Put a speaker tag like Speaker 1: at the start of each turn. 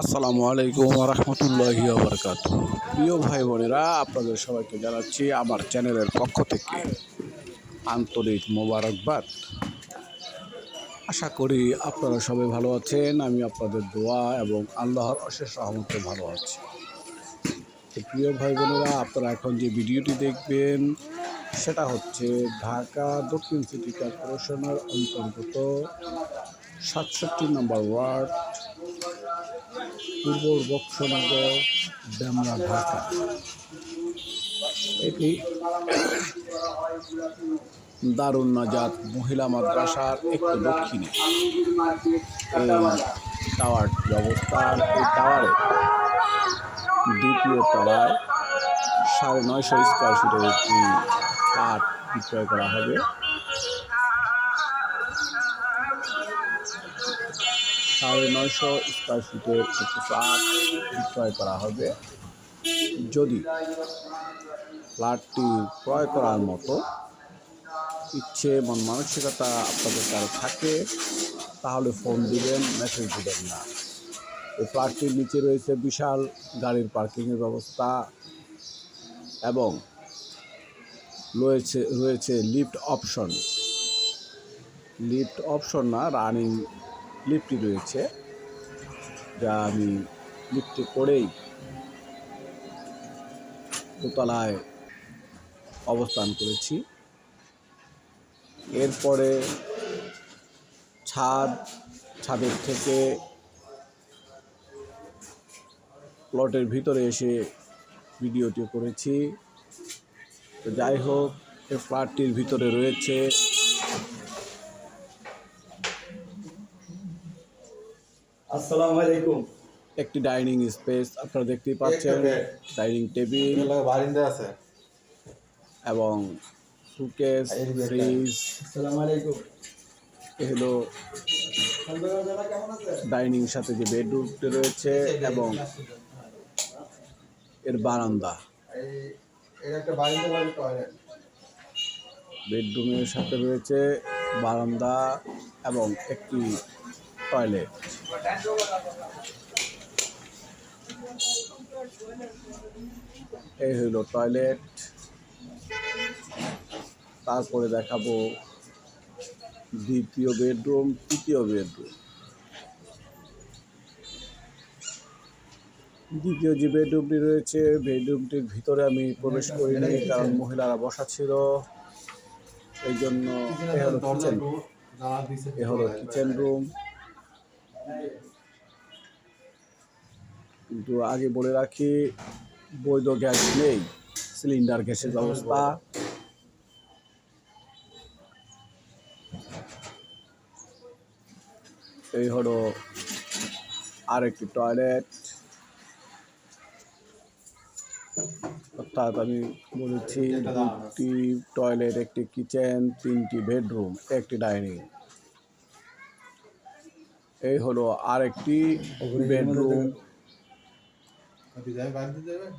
Speaker 1: আসসালামু আলাইকুম রহমতুল্লাহি বরকাত প্রিয় ভাই বোনেরা আপনাদের সবাইকে জানাচ্ছি আমার চ্যানেলের পক্ষ থেকে আন্তরিক মোবারকবাদ। আশা করি আপনারা সবাই ভালো আছেন, আমি আপনাদের দোয়া এবং আল্লাহর অশেষ রহমতে ভালো আছি। প্রিয় ভাই বোনেরা আপনারা এখন যে ভিডিওটি দেখবেন, সেটা হচ্ছে ঢাকা দক্ষিণ সিটি কর্পোরেশনের অন্তর্গত সাতষট্টি নম্বর ওয়ার্ড পূর্ব বক্সনগর, ডেমরা, ঢাকা। এটি দারুণ নাজাত মহিলা মাদ্রাসার একটু দক্ষিণে। এই টাওয়ারটি অবস্থান এই টাওয়ারে দ্বিতীয় তলায় সাড়ে নয়শো স্কোয়ার ফিটের একটি কাঠ বিক্রয় করা হবে। সাড়ে নয়শো স্কোয়ার ফিটের একটি ফ্ল্যাট বিক্রয় করা হবে। যদি ফ্ল্যাটটি ক্রয় করার মতো ইচ্ছে, মন মানসিকতা আপনাদের কারও থাকে, তাহলে ফোন দিবেন মেসেজ দিবেন না। এই ফ্ল্যাটটির নিচে রয়েছে বিশাল গাড়ির পার্কিংয়ের ব্যবস্থা এবং রয়েছে রয়েছে লিফট অপশন লিফট অপশন না রানিং লিফটটি রয়েছে, যা আমি লিফটে করেই দোতলায় অবস্থান করেছি। এরপরে ছাদ, ছাদের থেকে প্লটের ভিতরে এসে ভিডিওটি করেছি। তো যাই হোক, এই ফ্ল্যাটটির ভিতরে রয়েছে
Speaker 2: আসসালামু আলাইকুম।
Speaker 1: একটি ডাইনিং স্পেস আপনারা দেখতেই পাচ্ছেন ডাইনিং টেবিল
Speaker 2: বারিন্দা আছে।
Speaker 1: এবং সুকেস ফ্রিজ।
Speaker 2: আসসালামু আলাইকুম।
Speaker 1: এ হলো ডাইনিং সাথে যে বেডরুমটি রয়েছে এবং এর বারান্দা। বেডরুমের সাথে রয়েছে বারান্দা এবং একটি টয়লেট এই হইল টয়লেট তারপরে দেখাবো দ্বিতীয় বেডরুম তৃতীয় বেডরুম দ্বিতীয় যে বেডরুমটি রয়েছে বেডরুমটির ভিতরে আমি প্রবেশ করিনি কারণ মহিলারা বসা ছিল। এই জন্য এ হলো কিচেন এ হলো কিচেন রুম কিন্তু আগে বলে রাখি বৈধ গ্যাস নেই সিলিন্ডার গ্যাসের ব্যবস্থা। এই হলো আরেকটি টয়লেট। অর্থাৎ আমি বলেছি দুটি টয়লেট একটি কিচেন তিনটি বেডরুম একটি ডাইনিং। এই হলো আরেকটি bedroom.
Speaker 2: Ha bir de verdi de ver.